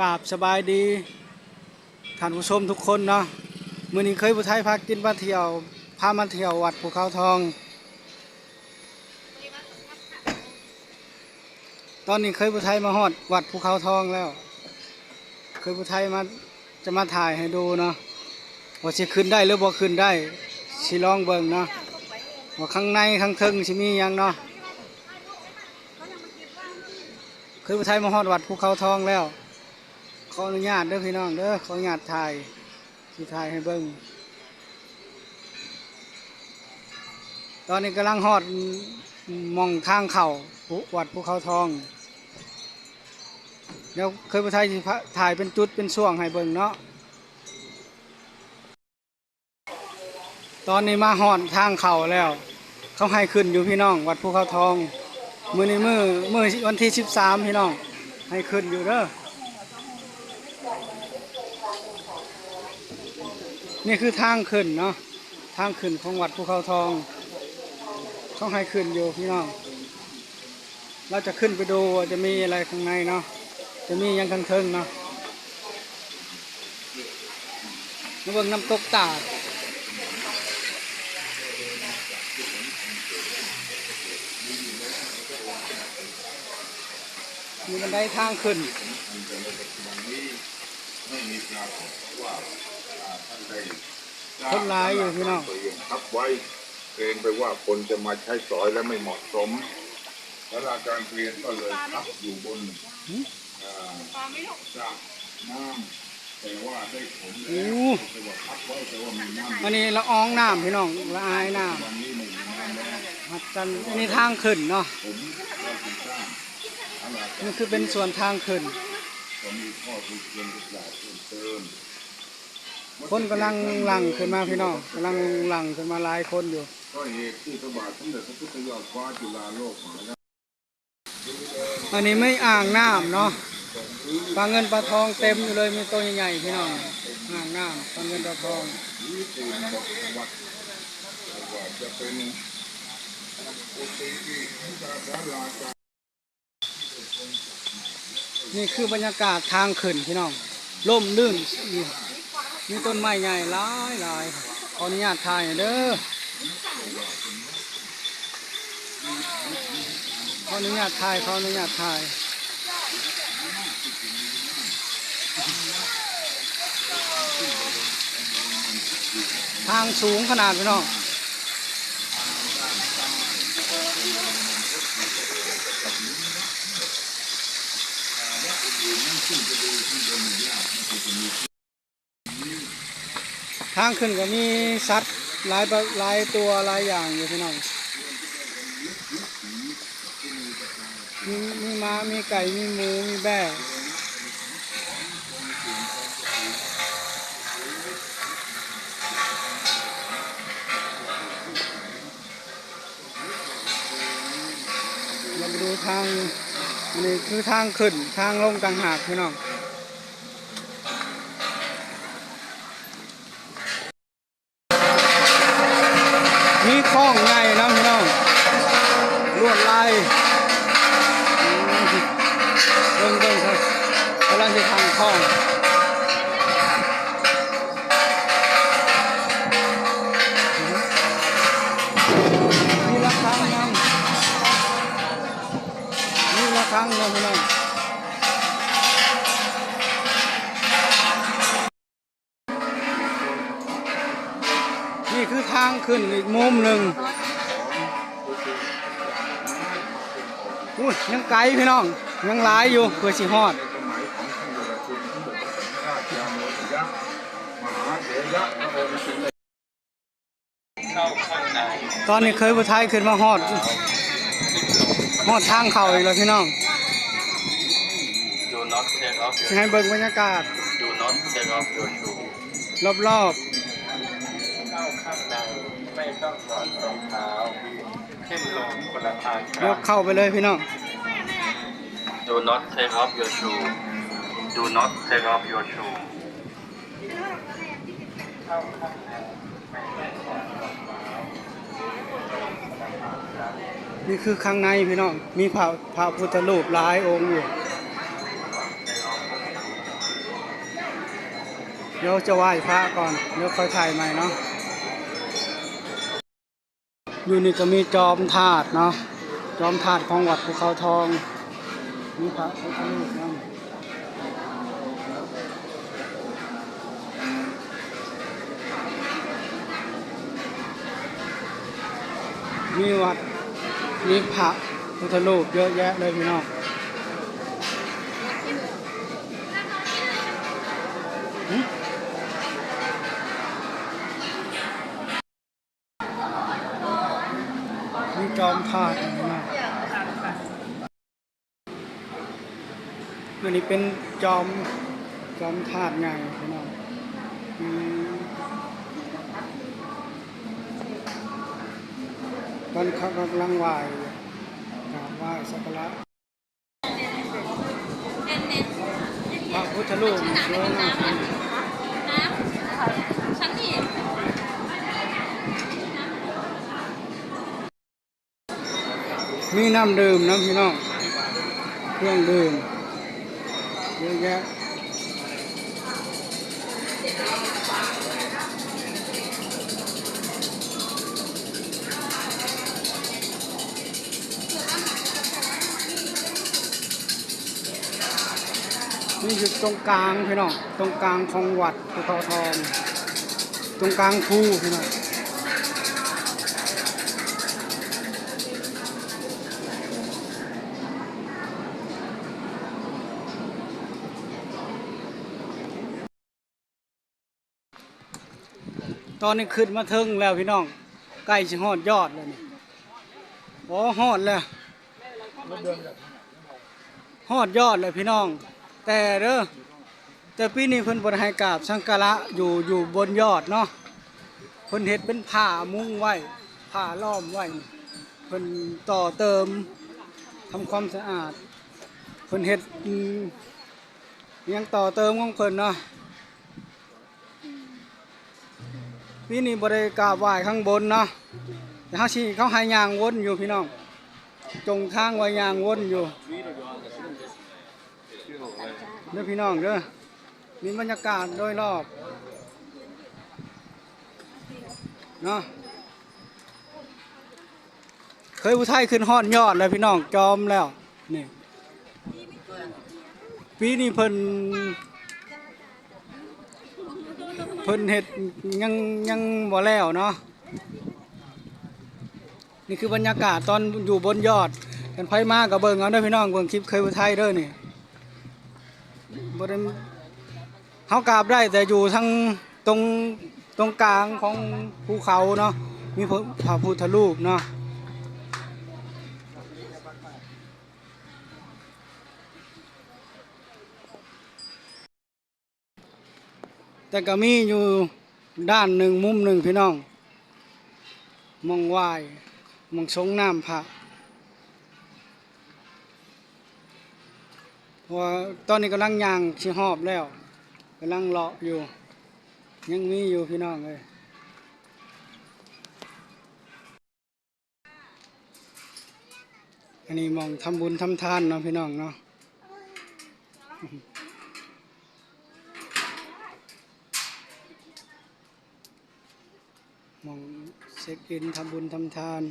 กราบสบายดีท่านผู้ชมทุกคนเนาะมื้อนี้เคยผู้ไทยพากินมาเที่ยวพามาเที่ยววัดภูเขาทอง ตอนนี้เคยผู้ไทยมาฮอดวัดภูเขาทองแล้ว เคยผู้ไทยมาจะมาถ่ายให้ดูเนาะว่าสิขึ้นได้หรือบ่ขึ้นได้สิลองเบิ่งเนาะว่าข้างในข้างเทิงสิมีหยังเนาะเคยผู้ไทยมาฮอดวัดภูเขาทองแล้ว ขออนุญาตเด้อพี่น้องเด้อขออนุญาตถ่ายสิถ่ายให้เบิ่งตอนนี้กำลังฮอดมองทางเข้าวัดภูเขาทองเดี๋ยวเคยไปถ่ายถ่ายเป็นจุดเป็นช่วงให้เบิ่งเนาะตอนนี้มาหอนทางเข่าแล้ว เขาให้ขึ้นอยู่พี่น้อง วัดภูเขาทอง มือนี้มือมือวันที่สิบสามพี่น้อง ให้ขึ้นอยู่เด้อ นี่คือทางขึ้นเนาะทางขึ้นของวัดภูเขาทองเขาให้ขึ้นอยู่พี่น้อง เราจะขึ้นไปดูจะมีอะไรข้างในเนาะจะมียังข้างเทิงเนาะมาเบิ่งน้ำตกตาดมีบันไดทางขึ้นไม่มีปรากฏว่า คนร้ายอยู่พี่น้องตัวเองทับไว้เกรงไปว่าคนจะมาใช้สอยและไม่เหมาะสมแล้วอาจารย์เรียนก็เลยทับอยู่บนอ่าสระน้ำแต่ว่าได้ผลโอ้แล้วแต่ว่าทับไว้แต่ว่ามีน้ำอันนี้ละอองน้ำพี่น้องละอายน้วันนี้ไม่มีน้ำแล้วำหัดกันอันนี้ทางขึ้นเนาะผมเราถึงสร้างอะไรนี่คือเป็นส่วนทางขึ้นก็มีข้อติเตียนทุกอย่างเพิ่มเติม คนกำลังหลังขึ้นมาพี่น้องกำลังหลังขึ้นมาหลายคนอยู่ก็เหตุที่พระบาทสมเด็จพระพุทธยอดฟ้าจุฬาโลกมหาอันนี้ไม่อ่างน้ำเนาะปลาเงินปลาทองเต็มอยู่เลยมีตัวใหญ่ๆพี่น้องอ่างน้ำปลาเงินปลาทองนี่คือบรรยากาศทางขึ้นพี่น้องร่มรื่น มีต้นไม้ใหญ่หลายหลายขออนุญาตถ่ายเด้อขออนุญาตถ่ายขออนุญาตถ่ายทางสูงขนาดพี่น้องทางขึ้นก็มีสัตว์หลายหลายตัวหลายอย่างอยู่พี่น้องมีมีม้ามีไก่มีหมูมีแบะเราไปดูทางนนี้คือทางขึ้นทางลงต่างหากพี่น้อง มีคล้องใหญ่นะพี่น้องลวดลายเบิ่งเบิ่งครับกำลังจะทำคล้องมีระฆังนำมีระฆังนำพี่น้องางขึ้นอีกมุมหนึ่งอุ้ยยังไกลพี่น้อง ยังหลายอยู่เพื่อสิฮอดในสมัยของท่านเดชคุณสมเด็จพระสังฆราชยาโมทยะมหาเถยะพระองค์จึงได้ตอนนี้เคยผู้ไทยขึ้นมาฮอดฮอดทางเข่าอีกแล้วพี่น้อง Do not take off สิ your ให้เบิ่งบรรยากาศ Do not take off your shoe รอบเข้าข้างใน ไม่ต้องถอดรองเท้าขึ้นลงคนละทางๆคยรักบเข้าไปเลยพี่น้อง Do not take off your shoe Do not take off your shoe เข้าข้างในไม่ต้องถอดรองเท้านี่คือข้างในพี่น้อง มีพระพระพุทธรูปหลายองค์อยู่เดี๋ยวจะไหว้พระก่อนเดี๋ยวค่อยถ่ายใหม่เนาะ อยู่นี่ก็มีจอมธาตุเนาะจอมธาตุของวัดภูเขาทองมีพระพุทธรูปนะมีวัดมีพระพุทธรูปเยอะแยะเลยพี่น้อง จอมธาตุนะอันนี้เป็นจอมจอมธาตุไงพี่น้องอืมตอนเขากำลังไหว้อยู่กราบไหว้สักการะพระพุทธรูปสวยมาก ฉันนี่ มีน้ำดื่มนะพี่น้องเครื่องดื่มเยอะแยะนี่อยู่ตรงกลางพี่น้อง ตรงกลางของวัดภูเขาทอง ตรงกลางภูพี่น้อง ตอนนี้ขึ้นมาถึงแล้วพี่น้องใกล้จะฮอดยอดแล้วนี่โอ้ฮอดแล้วฮอดยอดเลยพี่น้อง แต่เด้อแต่ปีนี้เพิ่นบ่ได้ให้กาบสังการะอยู่อยู่บนยอดเนาะเพิ่นเฮ็ดเป็นผ้ามุ้งไว้ผ้าล้อมไว้เพิ่นต่อเติมทำความสะอาดเพิ่นเฮ็ดยังต่อเติมของเพิ่นเนาะ ปีนี้บริกราบไหว้ข้างบนเนาะแต่เขาชี้เขาห้ยางวนอยู่พี่น้อง จงทางไว้ยางวนอยู่เด้อพี่น้องเด้อมีบรรยากาศโดยรอบเนาะเคยผู้ไทยขึ้นฮอดยอดเลยพี่น้องจอมแล้วนี่ปีนี้เพิ่น เพิ่นเฮ็ดยังยังบ่แล้วเนาะนี่คือบรรยากาศตอนอยู่บนยอด กันไผมากกับเบิ่งเอาเด้อพี่น้องเบิ่งคลิปเคยผู้ไทยเด้อนี่บ่ได้เฮากราบได้แต่อยู่ทางตรงตรงกลางของภูเขาเนาะมีพระพุทธรูปเนาะ แต่ก็มีอยู่ด้านหนึ่งมุมหนึ่งพี่น้อง มองวายมองชงน้ำพระพราะว่าตอนนี้กำลังยางชิหอบแล้วกำลังเลาะอยู่ ยังมีอยู่พี่น้องเลยอันนี้มองทำบุญทำทานเนาะพี่น้องเนาะ มอง เช็คอินทำบุญทำทาน